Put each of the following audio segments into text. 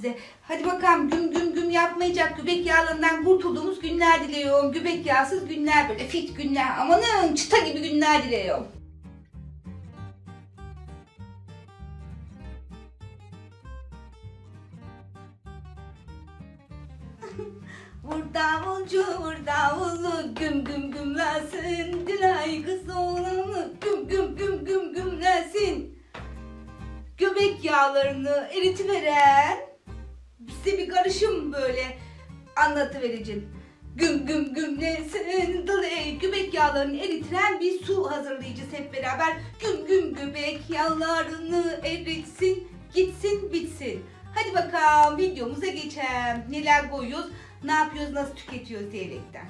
size. Hadi bakalım güm güm güm yapmayacak göbek yağlarından kurtulduğumuz günler diliyorum. Göbek yağsız günler böyle fit günler. Amanın çıta gibi günler diliyorum. Vur davulcu vur davulu güm güm gümlesin Dilay kız oğlanı güm güm güm güm gümlesin Göbek yağlarını eritiveren Size bir karışım böyle anlatıvereceğim Güm güm gümlesin Dilay göbek yağlarını eritiren bir su hazırlayacağız hep beraber Güm güm göbek yağlarını eritsin gitsin bitsin Hadi bakalım videomuza geçelim. Neler koyuyoruz, ne yapıyoruz, nasıl tüketiyoruz diyerekten.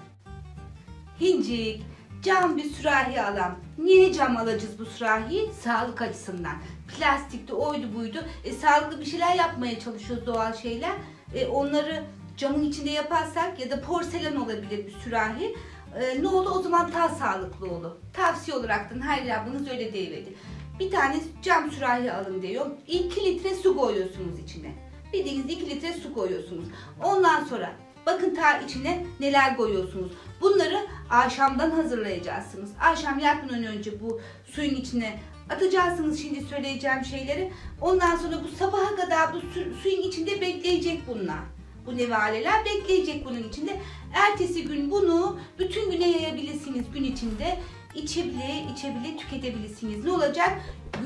Hincik, cam bir sürahi alalım. Niye cam alacağız bu sürahiyi? Sağlık açısından. Plastikte oydu buydu. E, sağlıklı bir şeyler yapmaya çalışıyoruz doğal şeyler. E, onları camın içinde yaparsak ya da porselen olabilir bir sürahi. E, ne olur o zaman daha sağlıklı olur. Tavsiye olaraktan her yapınız öyle deyiverdi. Bir tane cam sürahi alın diyor. 2 litre su koyuyorsunuz içine. Bildiğiniz 2 litre su koyuyorsunuz. Ondan sonra bakın ta içine neler koyuyorsunuz. Bunları akşamdan hazırlayacaksınız. Akşam yatmadan önce bu suyun içine atacaksınız şimdi söyleyeceğim şeyleri. Ondan sonra bu sabaha kadar bu su- suyun içinde bekleyecek bunlar. Bu nevaleler bekleyecek bunun içinde. Ertesi gün bunu bütün güne yayabilirsiniz gün içinde. İçebile, içebile tüketebilirsiniz. Ne olacak?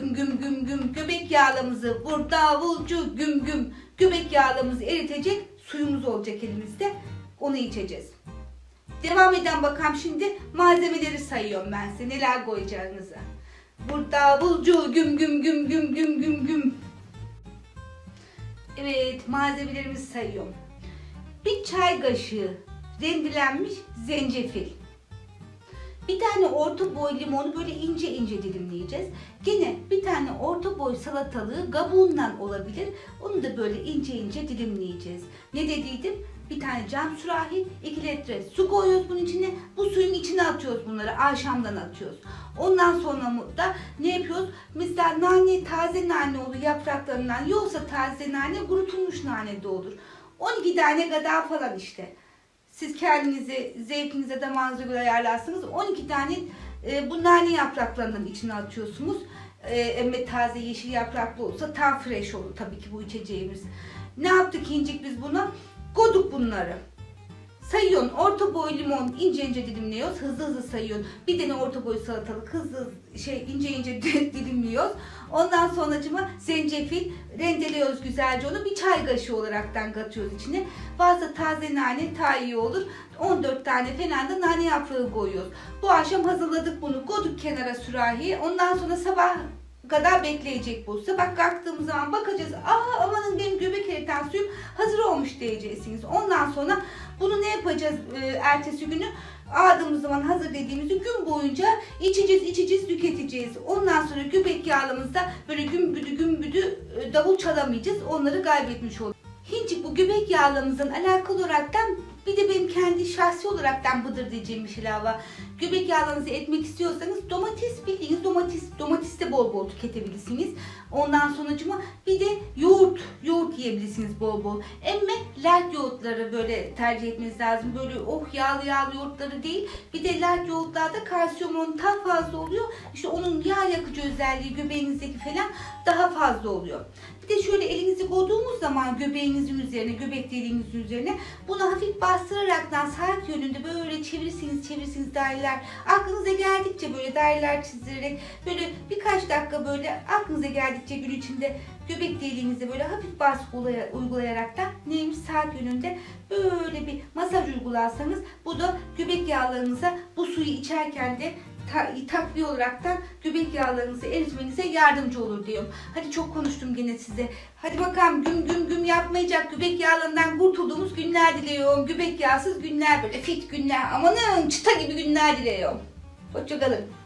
Güm güm güm güm göbek yağlamızı vur davulcu güm güm göbek yağlamızı eritecek suyumuz olacak elimizde. Onu içeceğiz. Devam eden bakalım şimdi malzemeleri sayıyorum ben size neler koyacağınızı. Vur davulcu güm güm güm güm güm güm güm. Evet malzemelerimizi sayıyorum. Bir çay kaşığı rendelenmiş zencefil. Bir tane orta boy limonu böyle ince ince dilimleyeceğiz. Gene bir tane orta boy salatalığı kabuğundan olabilir. Onu da böyle ince ince dilimleyeceğiz. Ne dediydim? Bir tane cam sürahi, 2 litre su koyuyoruz bunun içine. Bu suyun içine atıyoruz bunları. Akşamdan atıyoruz. Ondan sonra da ne yapıyoruz? Mesela nane, taze nane olur yapraklarından. Yoksa taze nane, kurutulmuş nane de olur. 12 tane kadar falan işte. Siz kendinize, zevkinize, damağınıza göre ayarlarsınız. 12 tane e, bu nane yapraklarının içine atıyorsunuz. E, emme taze yeşil yapraklı olsa daha fresh olur tabii ki bu içeceğimiz. Ne yaptık incik biz buna? Koduk bunları. Sayıyorsun orta boy limon ince ince dilimliyoruz. Hızlı hızlı sayıyorsun. Bir tane orta boy salatalık hızlı şey ince ince dilimliyoruz. Ondan sonracıma zencefil rendeliyoruz güzelce onu. Bir çay kaşığı olaraktan katıyoruz içine. Varsa taze nane daha iyi olur. 14 tane falan da nane yaprağı koyuyoruz. Bu akşam hazırladık bunu. Koyduk kenara sürahiye. Ondan sonra sabah kadar bekleyecek bu. Sabah kalktığımız zaman bakacağız. Aa amanın benim göbek eriten suyum hazır olmuş diyeceksiniz. Ondan sonra bunu ne yapacağız e, ertesi günü? Aldığımız zaman hazır dediğimizde gün boyunca içeceğiz, içeceğiz, tüketeceğiz. Ondan sonra göbek yağlamızda böyle gümbüdü gümbüdü e, davul çalamayacağız. Onları kaybetmiş oluruz. Hincik bu göbek yağlarımızın alakalı olaraktan bir de benim kendi şahsi olaraktan bıdır diyeceğim bir şeyler var. Göbek yağlarınızı etmek istiyorsanız domates bildiğiniz domates domates de bol bol tüketebilirsiniz. Ondan sonucuma bir de yoğurt yoğurt yiyebilirsiniz bol bol. Emme light yoğurtları böyle tercih etmeniz lazım. Böyle oh yağlı yağlı yoğurtları değil. Bir de light yoğurtlarda kalsiyum oranı daha fazla oluyor. İşte onun yağ yakıcı özelliği göbeğinizdeki falan daha fazla oluyor. Bir de şöyle elinizi koyduğumuz zaman göbeğinizin üzerine, göbek deliğinizin üzerine bunu hafif bastıraraktan saat yönünde böyle çevirirsiniz, çevirirsiniz daireler. Aklınıza geldikçe böyle daireler çizerek böyle birkaç dakika böyle aklınıza geldikçe gün içinde göbek deliğinize böyle hafif baskı ulaya- uygulayarak da neymiş saat yönünde böyle bir masaj uygularsanız bu da göbek yağlarınıza bu suyu içerken de ta- takviye olarak da göbek yağlarınızı eritmenize yardımcı olur diyorum. Hadi çok konuştum gene size. Hadi bakalım güm güm güm yapmayacak göbek yağlarından kurtulduğumuz günler diliyorum. Göbek yağsız günler böyle fit günler. Amanın çıta gibi günler diliyorum. Hoşçakalın.